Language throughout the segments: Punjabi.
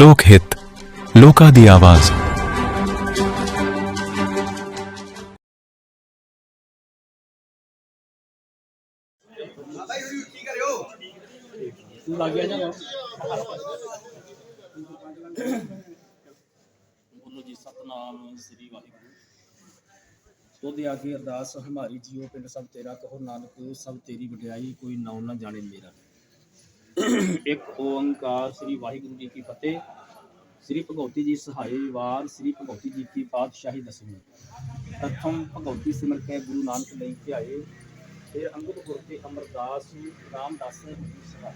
ਲੋਕ ਹਿੱਤ, ਲੋਕਾਂ ਦੀ ਆਵਾਜ਼। ਲੱਗ ਗਿਆ ਜਾਂ ਬੋਲੋ ਜੀ, ਸਤਨਾਮ ਸ੍ਰੀ ਵਾਹਿਗੁਰੂ। ਤੋਦੇ ਆਗੇ ਅਰਦਾਸ, ਹਮਾਰੀ ਜੀਓ ਪਿੰਡ ਸਭ ਤੇਰਾ ਕਹੋ, ਨਾਨਕ ਸਭ ਤੇਰੀ ਵਡਿਆਈ, ਕੋਈ ਨਾਉ ਨਾ ਜਾਣੇ ਮੇਰਾ। ਇੱਕ ਓੰਕਾਰ ਸ੍ਰੀ ਵਾਹਿਗੁਰੂ ਜੀ ਕੀ ਫਤਿਹ। ਸ੍ਰੀ ਭਗਵਤੀ ਜੀ ਸਹਾਈ ਵਾਰ, ਸ੍ਰੀ ਭਗਵਤੀ ਜੀ ਕੀ ਪਾਤਸ਼ਾਹੀ ਦਸਵੀਂ। ਪ੍ਰਥਮ ਭਗਵਤੀ ਸਿਮਰ ਕੇ ਗੁਰੂ ਨਾਨਕ ਲਈ ਧਿਆਏ, ਫਿਰ ਅੰਗਦ ਗੁਰ ਤੇ ਅਮਰਦਾਸ ਰਾਮਦਾਸ ਜੀ ਸਭਾ।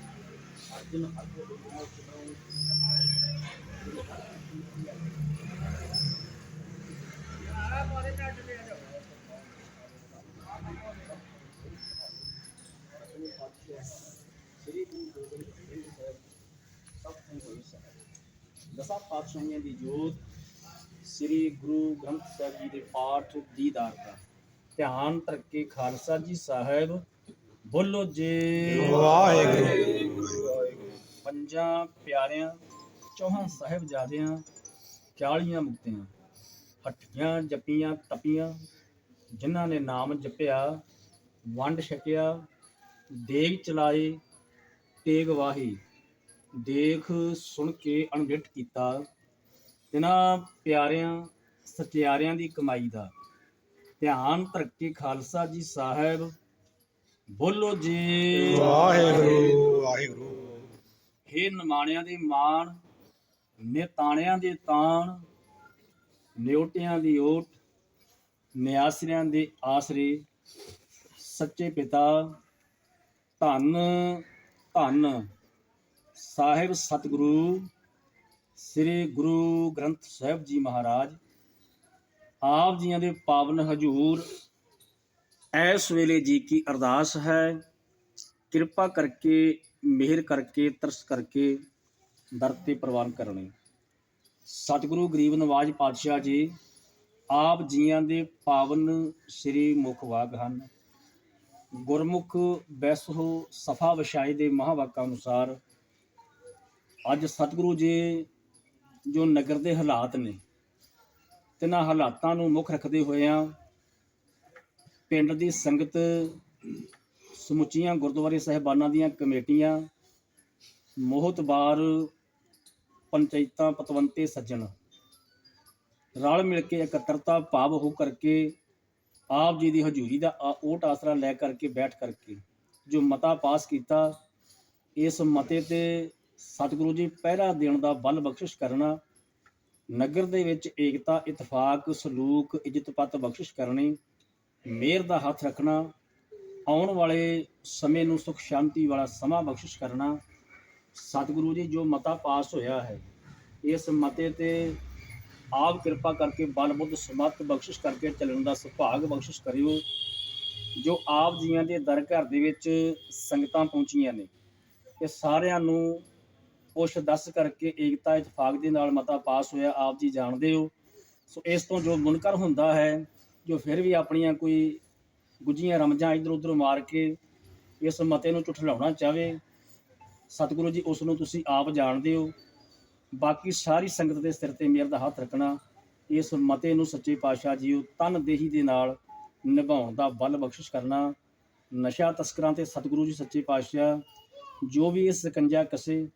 ਅਰਜਨ ਅਰਜਨ ਗੁਰੂ ਸਿਮਰਨ ਸ੍ਰੀ ਗੁਰੂ ਗੋਬਿੰਦ ਸਿੰਘ ਸਾਹਿਬ ਸਭ ਤੋਂ ਹੋਈ ਸਭ ਦਸਾਂ ਪਾਤਸ਼ਾਹੀਆਂ ਦੀ ਜੋਤ ਸ੍ਰੀ ਗੁਰੂ ਗ੍ਰੰਥ ਸਾਹਿਬ ਜੀ ਦੇ ਪਾਠ ਦੀਦਾਰ ਦਾ ਧਿਆਨ ਧਰਕੇ ਖਾਲਸਾ ਜੀ ਸਾਹਿਬ ਬੋਲੋ ਜੀ ਵਾਹਿਗੁਰੂ ਪੰਜਾਂ ਪਿਆਰਿਆਂ, ਚੌਹਾਂ ਸਾਹਿਬਜ਼ਾਦਿਆਂ ਚਾਲੀਆਂ ਮੁਕਤਿਆਂ ਹੱਟੀਆਂ ਜੱਪੀਆਂ ਤਪੀਆਂ ਜਿਨ੍ਹਾਂ ਨੇ ਨਾਮ ਜਪਿਆ, ਵੰਡ ਛਕਿਆ, ਦੇਗ ਚਲਾਏ ਤੇਗ ਵਾਹੀ ਦੇਖ ਸੁਣ ਕੇ ਅਣਗਿਠ ਕੀਤਾ ਤਿਨਾਂ ਪਿਆਰਿਆਂ ਸਚਿਆਰਿਆਂ ਦੀ ਕਮਾਈ ਦਾ। ਧਿਆਨ ਧਰਕੇ ਖਾਲਸਾ ਜੀ ਸਾਹਿਬ ਬੋਲੋ ਜੀ। ਵਾਹਿਗੁਰੂ ਵਾਹਿਗੁਰੂ। ਹੇ ਨਿਮਾਣਿਆਂ ਦੇ ਮਾਣ ਨਿਤਾਣਿਆਂ ਦੇ ਤਾਣ ਨਿਉਟਿਆਂ ਦੀ ਓਟ ਨਿਆਸਰਿਆਂ ਦੇ ਆਸਰੇ ਸੱਚੇ ਪਿਤਾ ਧੰਨ ਧੰਨ ਸਾਹਿਬ ਸਤਿਗੁਰੂ, ਸ੍ਰੀ ਗੁਰੂ ਗ੍ਰੰਥ ਸਾਹਿਬ ਜੀ ਮਹਾਰਾਜ। ਆਪ ਜੀਆਂ ਦੇ ਪਾਵਨ ਹਜੂਰ, ਇਸ ਵੇਲੇ ਜੀ ਕੀ ਅਰਦਾਸ ਹੈ। ਕਿਰਪਾ ਕਰਕੇ, ਮਿਹਰ ਕਰਕੇ, ਤਰਸ ਕਰਕੇ ਦਰ ਤੇ ਪ੍ਰਵਾਨ ਕਰਨੀ। ਸਤਿਗੁਰੂ ਗਰੀਬ ਨਵਾਜ ਪਾਤਸ਼ਾਹ ਜੀ, ਆਪ ਜੀਆਂ ਦੇ ਪਾਵਨ ਸ੍ਰੀ ਮੁਖ ਵਾਗ ਹਨ। ਗੁਰਮੁਖ ਬੈਸੋ ਸਫਾ ਵਿਸ਼ਾਈ ਦੇ ਮਹਾਵਾਕਾਂ ਅਨੁਸਾਰ ਅੱਜ ਸਤਿਗੁਰੂ ਜੀ ਜੋ ਨਗਰ ਦੇ ਹਾਲਾਤ ਨੇ, ਤਿਨਾਂ ਹਾਲਾਤਾਂ ਨੂੰ ਮੁੱਖ ਰੱਖਦੇ ਹੋਇਆਂ ਪਿੰਡ ਦੀ ਸੰਗਤ, ਸਮੁੱਚੀਆਂ ਗੁਰਦੁਆਰੇ ਸਾਹਿਬਾਨਾਂ ਦੀਆਂ ਕਮੇਟੀਆਂ ਮੋਹਤਬਾਰ ਪੰਚਾਇਤਾਂ, ਪਤਵੰਤੇ, ਸੱਜਣ ਰਲ ਮਿਲ ਕੇ ਇਕੱਤਰਤਾ ਭਾਵ ਹੋ ਕਰਕੇ ਆਪ ਜੀ ਦੀ ਹਜ਼ੂਰੀ ਦਾ ਆ- ਓਟ ਆਸਰਾ ਲੈ ਕਰਕੇ ਬੈਠ ਕਰਕੇ ਜੋ ਮਤਾ ਪਾਸ ਕੀਤਾ, ਇਸ ਮਤੇ ਤੇ ਸਤਿਗੁਰੂ ਜੀ ਪਹਿਰਾ ਦੇਣ ਦਾ ਬਲ ਬਖਸ਼ਿਸ਼ ਕਰਨਾ, ਨਗਰ ਦੇ ਵਿੱਚ ਏਕਤਾ, ਇਤਫਾਕ, ਸਲੂਕ, ਇੱਜ਼ਤਪਤ ਬਖਸ਼ਿਸ਼ ਕਰਨੀ, ਮਿਹਰ ਦਾ ਹੱਥ ਰੱਖਣਾ, ਆਉਣ ਵਾਲੇ ਸਮੇਂ ਨੂੰ ਸੁਖ ਸ਼ਾਂਤੀ ਵਾਲਾ ਸਮਾਂ ਬਖਸ਼ਿਸ਼ ਕਰਨਾ, ਸਤਿਗੁਰੂ ਜੀ ਜੋ ਮਤਾ ਪਾਸ ਹੋਇਆ ਹੈ, ਇਸ ਮਤੇ ਤੇ ਆਪ ਕਿਰਪਾ ਕਰਕੇ ਬਲ ਬੁੱਧ ਸਮਤ ਬਖਸ਼ਿਸ਼ ਕਰਕੇ ਚੱਲਣ ਦਾ ਸੁਭਾਗ ਬਖਸ਼ਿਸ਼ ਕਰਿਓ, ਜੋ ਆਪ ਜੀਆਂ ਦੇ ਦਰ ਘਰ ਦੇ ਵਿੱਚ ਸੰਗਤਾਂ ਪਹੁੰਚੀਆਂ ਨੇ। ਇਹ ਸਾਰਿਆਂ ਨੂੰ ਪੁੱਛ ਦੱਸ ਕਰਕੇ ਏਕਤਾ ਇਤਫਾਕ ਦੇ ਨਾਲ ਮਤਾ ਪਾਸ ਹੋਇਆ, ਆਪ ਜੀ ਜਾਣਦੇ ਹੋ। ਸੋ ਇਸ ਤੋਂ ਜੋ ਮੁਨਕਰ ਹੁੰਦਾ ਹੈ, ਜੋ ਫਿਰ ਵੀ ਆਪਣੀਆਂ ਕੋਈ ਗੁੱਜੀਆਂ ਰਮਜਾਂ ਇਧਰ ਉਧਰ ਮਾਰ ਕੇ ਇਸ ਮਤੇ ਨੂੰ ਝੁਠਲਾਉਣਾ ਚਾਹਵੇ ਸਤਿਗੁਰੂ ਜੀ ਉਸ ਨੂੰ ਤੁਸੀਂ ਆਪ ਜਾਣਦੇ ਹੋ। ਬਾਕੀ ਸਾਰੀ ਸੰਗਤ ਦੇ ਸਿਰ ਤੇ ਮੇਰ ਦਾ ਹੱਥ ਰੱਖਣਾ, ਇਸ ਮਤੇ ਨੂੰ ਸੱਚੇ ਪਾਤਸ਼ਾਹ ਜੀਓ ਤਨ ਦੇਹੀ ਦੇ ਨਾਲ ਨਿਭਾਉਣ ਦਾ ਬਲ ਬਖਸ਼ਿਸ਼ ਕਰਨਾ। ਨਸ਼ਾ ਤਸਕਰਾਂ ਤੇ ਸਤਿਗੁਰੂ ਜੀ ਸੱਚੇ ਪਾਤਸ਼ਾਹ, ਜੋ ਵੀ ਇਸ ਸਕੰਜਾ ਕਸੇ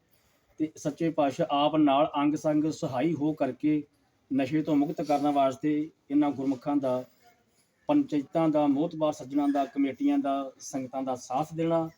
ਤੇ ਸੱਚੇ ਪਾਤਸ਼ਾਹ ਆਪ ਨਾਲ ਅੰਗ ਸੰਗ ਸਹਾਈ ਹੋ ਕਰਕੇ ਨਸ਼ੇ ਤੋਂ ਮੁਕਤ ਕਰਨ ਵਾਸਤੇ ਇਹਨਾਂ ਗੁਰਮੁਖਾਂ ਦਾ, ਪੰਚਾਇਤਾਂ ਦਾ ਮੋਹਤਬਾਰ ਸੱਜਣਾਂ ਦਾ, ਕਮੇਟੀਆਂ ਦਾ, ਸੰਗਤਾਂ ਦਾ ਸਾਥ ਦੇਣਾ,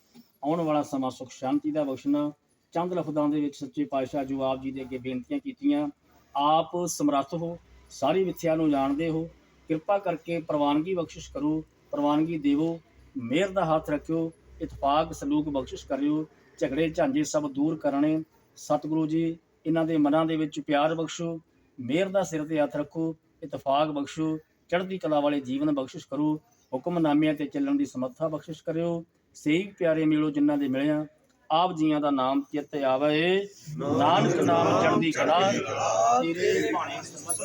ਆਉਣ ਵਾਲਾ ਸਮਾਂ ਸੁਖ ਸ਼ਾਂਤੀ ਦਾ ਬਖਸ਼ਣਾ ਚੰਦ ਲਫ਼ਜ਼ਾਂ ਦੇ ਵਿੱਚ ਸੱਚੇ ਪਾਤਸ਼ਾਹ ਜੋ ਆਪ ਜੀ ਦੇ ਅੱਗੇ ਬੇਨਤੀਆਂ ਕੀਤੀਆਂ, ਆਪ ਸਮਰੱਥ ਹੋ, ਸਾਰੀ ਮਿੱਥਿਆ ਨੂੰ ਜਾਣਦੇ ਹੋ, ਕਿਰਪਾ ਕਰਕੇ ਪ੍ਰਵਾਨਗੀ ਬਖਸ਼ਿਸ਼ ਕਰੋ, ਪ੍ਰਵਾਨਗੀ ਦੇਵੋ, ਮਿਹਰ ਦਾ ਹੱਥ ਰੱਖਿਓ ਇਤਫਾਕ ਸਲੂਕ ਬਖਸ਼ਿਸ਼ ਕਰਿਓ, ਝਗੜੇ ਝਾਂਜੇ ਸਭ ਦੂਰ ਕਰਨੇ, ਸਤਿਗੁਰੂ ਜੀ, ਇਹਨਾਂ ਦੇ ਮਨਾਂ ਦੇ ਵਿੱਚ ਪਿਆਰ ਬਖਸ਼ੋ, ਮਿਹਰ ਦਾ ਸਿਰ ਤੇ ਹੱਥ ਰੱਖੋ ਇਤਫਾਕ ਬਖਸ਼ੋ, ਚੜ੍ਹਦੀ ਕਲਾ ਵਾਲੇ ਜੀਵਨ ਬਖਸ਼ਿਸ਼ ਕਰੋ, ਹੁਕਮਨਾਮਿਆਂ ਤੇ ਚੱਲਣ ਦੀ ਸਮਰੱਥਾ ਬਖਸ਼ਿਸ਼ ਕਰਿਓ ਸਹੀ ਪਿਆਰੇ ਮਿਲੋ ਜਿਨ੍ਹਾਂ ਦੇ ਮਿਲਿਆ ਆਪ ਜੀਆਂ ਦਾ ਨਾਮ ਚਿੱਤ ਆਵੇ। ਨਾਨਕ ਨਾਮ ਚੜ੍ਹਦੀ ਕਲਾ ਤੇਰੇ ਭਾਣੇ ਸਮਤ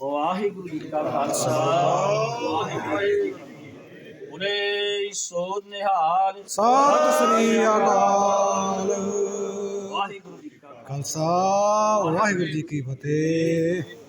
ਵਾਹਿਗੁਰੂ ਜੀ ਕਾ ਖਾਲਸਾ ਵਾਹਿਗੁਰੂ ਜੀ ਕੀ ਫਤਿਹ। ਬੋਲੇ ਸੋ ਨਿਹਾਲ। ਸਤਿ ਸ੍ਰੀ ਅਕਾਲ। ਵਾਹਿਗੁਰੂ ਜੀ ਕਾ ਖਾਲਸਾ ਵਾਹਿਗੁਰੂ ਜੀ ਕੀ ਫਤਿਹ।